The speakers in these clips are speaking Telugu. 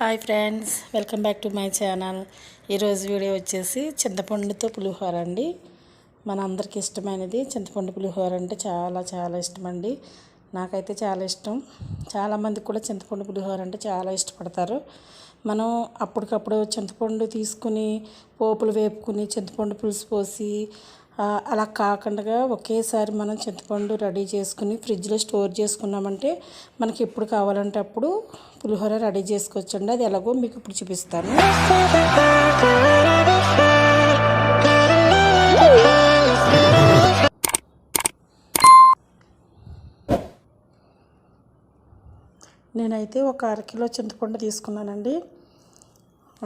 Hi friends welcome back to my channel. ఈరోజు వీడియో వచ్చేసి చింతపండుతో పులిహోర అండి. మన అందరికి ఇష్టమైనది చింతపండు పులిహోర అంటే చాలా చాలా ఇష్టం అండి నాకైతే చాలా ఇష్టం. చాలామందికి కూడా చింతపండు పులిహోర అంటే చాలా ఇష్టపడతారు. మనం అప్పటికప్పుడు చింతపండు తీసుకుని పోపులు వేపుకుని చింతపండు పులుసు పోసి అలా కాకుండా ఒకేసారి మనం చింతపండు రెడీ చేసుకుని ఫ్రిడ్జ్లో స్టోర్ చేసుకున్నామంటే మనకి ఎప్పుడు కావాలంటే అప్పుడు పులిహోర రెడీ చేసుకోవచ్చండి. అది ఎలాగో మీకు ఇప్పుడు చూపిస్తాను. నేనైతే ఒక అరకిలో చింతపండు తీసుకున్నానండి.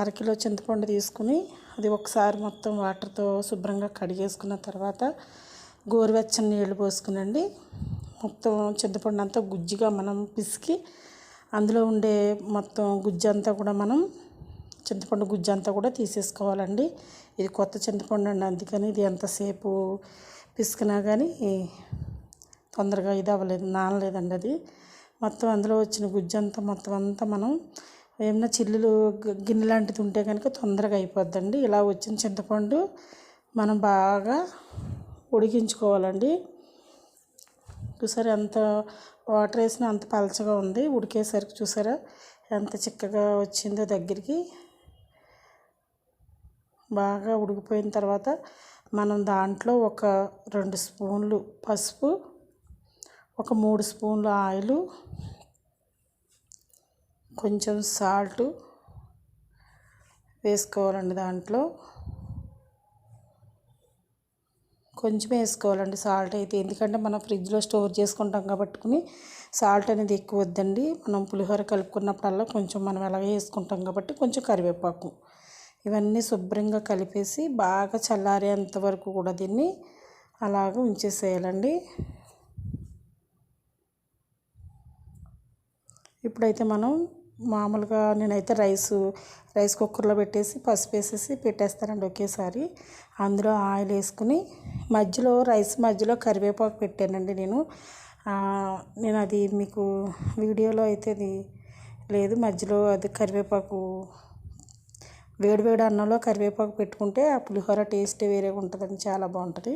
అరకిలో చింతపండు తీసుకుని అది ఒకసారి మొత్తం వాటర్తో శుభ్రంగా కడిగేసుకున్న తర్వాత గోరువెచ్చని నీళ్ళు పోసుకునండి. మొత్తం చింతపండు అంతా గుజ్జుగా మనం పిసికి అందులో ఉండే మొత్తం గుజ్జు అంతా కూడా మనం చింతపండు గుజ్జు అంతా కూడా తీసేసుకోవాలండి. ఇది కొత్త చింతపండు అండి అందుకని ఇది ఎంతసేపు పిసికినా కానీ తొందరగా ఇది అవ్వలేదు నానలేదండి అది. మొత్తం అందులో వచ్చిన గుజ్జు అంతా మొత్తం అంతా మనం ఏమన్నా చిల్లులు గిన్నె లాంటిది ఉంటే కనుక తొందరగా అయిపోద్దండి. ఇలా వచ్చిన చింతపండు మనం బాగా ఉడికించుకోవాలండి. చూసారా ఎంత వాటర్ వేసినా అంత పలచగా ఉంది. ఉడికేసరికి చూసారా ఎంత చిక్కగా వచ్చిందో దగ్గరికి. బాగా ఉడికిపోయిన తర్వాత మనం దాంట్లో ఒక రెండు స్పూన్లు పసుపు ఒక మూడు స్పూన్లు ఆయిలు కొంచెం సాల్ట్ వేసుకోవాలండి దాంట్లో. కొంచెం వేసుకోవాలండి సాల్ట్ అయితే. ఎందుకంటే మనం ఫ్రిడ్జ్లో స్టోర్ చేసుకుంటాం కాబట్టి సాల్ట్ అనేది ఎక్కువ వద్దండి. మనం పులిహోర కలుపుకున్నప్పుడల్లా కొంచెం మనం ఎలాగ వేసుకుంటాం కాబట్టి కొంచెం కరివేపాకు. ఇవన్నీ శుభ్రంగా కలిపేసి బాగా చల్లారేంత వరకు కూడా దీన్ని అలాగ ఉంచేసేయాలండి. ఇప్పుడైతే మనం మామూలుగా నేనైతే రైస్ రైస్ కుక్కర్లో పెట్టేసి పసుపు వేసేసి పెట్టేస్తానండి ఒకేసారి. అందులో ఆయిల్ వేసుకుని మధ్యలో రైస్ మధ్యలో కరివేపాకు పెట్టానండి నేను. నేను అది మీకు వీడియోలో అయితే అది లేదు. మధ్యలో అది కరివేపాకు వేడి వేడి అన్నంలో కరివేపాకు పెట్టుకుంటే ఆ పులిహోర టేస్ట్ వేరేగా ఉంటుందండి చాలా బాగుంటుంది.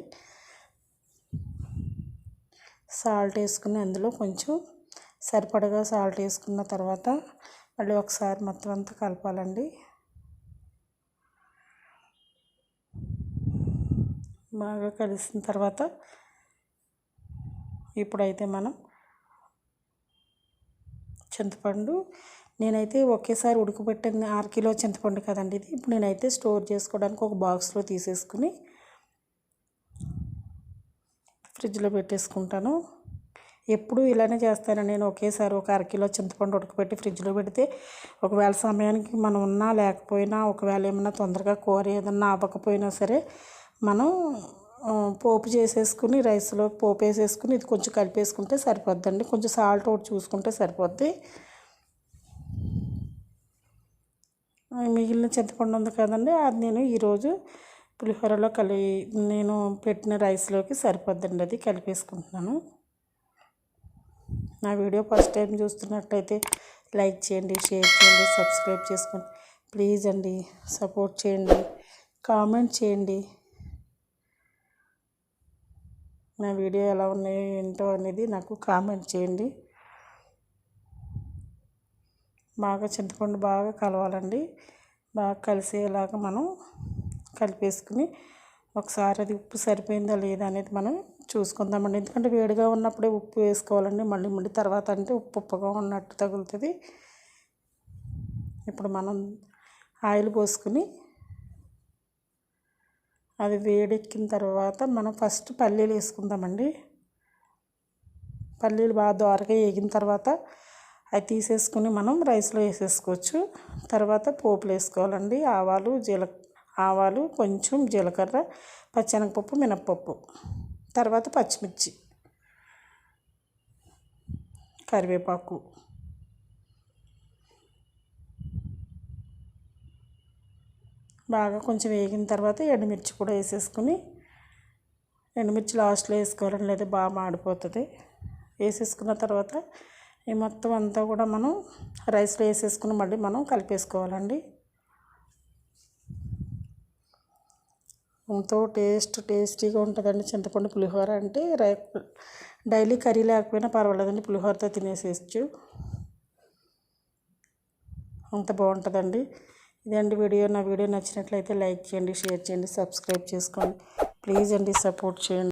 సాల్ట్ వేసుకుని అందులో కొంచెం సరిపడగా సాల్ట్ వేసుకున్న తర్వాత మళ్ళీ ఒకసారి మొత్తం అంతా కలపాలండి. బాగా కలిసిన తర్వాత ఇప్పుడైతే మనం చింతపండు నేనైతే ఒకేసారి ఉడకబెట్టింది ఆరు కిలో చింతపండు కదండి ఇది. ఇప్పుడు నేనైతే స్టోర్ చేసుకోవడానికి ఒక బాక్స్లో తీసేసుకుని ఫ్రిడ్జ్లో పెట్టేసుకుంటాను. ఎప్పుడు ఇలానే చేస్తాను. నేను ఒకేసారి ఒక అరకిలో చింతపండు ఉడకబెట్టి ఫ్రిడ్జ్లో పెడితే ఒకవేళ సమయానికి మనం ఉన్నా లేకపోయినా ఒకవేళ ఏమన్నా తొందరగా కూర ఏదన్నా అవ్వకపోయినా సరే మనం పోపు చేసేసుకుని రైస్లో పోపు వేసేసుకుని ఇది కొంచెం కలిపేసుకుంటే సరిపోద్దండి. కొంచెం సాల్ట్ ఒకటి చూసుకుంటే సరిపోద్ది. మిగిలిన చింతపండు ఉంది కదండి అది నేను ఈరోజు పులిహోరలో కలి నేను పెట్టిన రైస్లోకి సరిపోద్దండి. అది కలిపేసుకుంటున్నాను. నా వీడియో ఫస్ట్ టైం చూస్తున్నట్లయితే లైక్ చేయండి షేర్ చేయండి సబ్స్క్రైబ్ చేసుకోండి. ప్లీజ్ అండి సపోర్ట్ చేయండి కామెంట్ చేయండి. నా వీడియో ఎలా ఉన్నాయో ఏంటో అనేది నాకు కామెంట్ చేయండి. బాగా చింతపండు బాగా కలవాలండి. బాగా కలిసేలాగా మనం కలిపేసుకుని ఒకసారి అది ఉప్పు సరిపోయిందా లేదా అనేది మనం చూసుకుందామండి. ఎందుకంటే వేడిగా ఉన్నప్పుడే ఉప్పు వేసుకోవాలండి. మళ్ళీ మళ్ళీ తర్వాత అంటే ఉప్పు ఉప్పుగా ఉన్నట్టు తగులుతుంది. ఇప్పుడు మనం ఆయిల్ పోసుకుని అది వేడెక్కిన తర్వాత మనం ఫస్ట్ పల్లీలు వేసుకుందామండి. పల్లీలు బాగా దోరగా వేగిన తర్వాత అవి తీసేసుకుని మనం రైస్లో వేసేసుకోవచ్చు. తర్వాత పోపులు వేసుకోవాలండి. ఆవాలు జీల ఆవాలు కొంచెం జీలకర్ర పచ్చెనగపప్పు మినప్పప్పు. తర్వాత పచ్చిమిర్చి కరివేపాకు. బాగా కొంచెం వేగిన తర్వాత ఎండుమిర్చి కూడా వేసేసుకుని ఎండుమిర్చి లాస్ట్లో వేసుకోవాలని లేదా బాగా మాడిపోతుంది. వేసేసుకున్న తర్వాత ఈ మొత్తం అంతా కూడా మనం రైస్లో వేసేసుకుని మళ్ళీ మనం కలిపేసుకోవాలండి. ఎంతో టేస్ట్ టేస్టీగా ఉంటుందండి చింతపండు పులిహోర అంటే. రై డైలీ కర్రీ లేకపోయినా పర్వాలేదండి పులిహోరతో తినేసేయచ్చు. అంత బాగుంటుందండి. ఇదండి వీడియో. నా వీడియో నచ్చినట్లయితే లైక్ చేయండి షేర్ చేయండి సబ్స్క్రైబ్ చేసుకోండి. ప్లీజ్ అండి సపోర్ట్ చేయండి.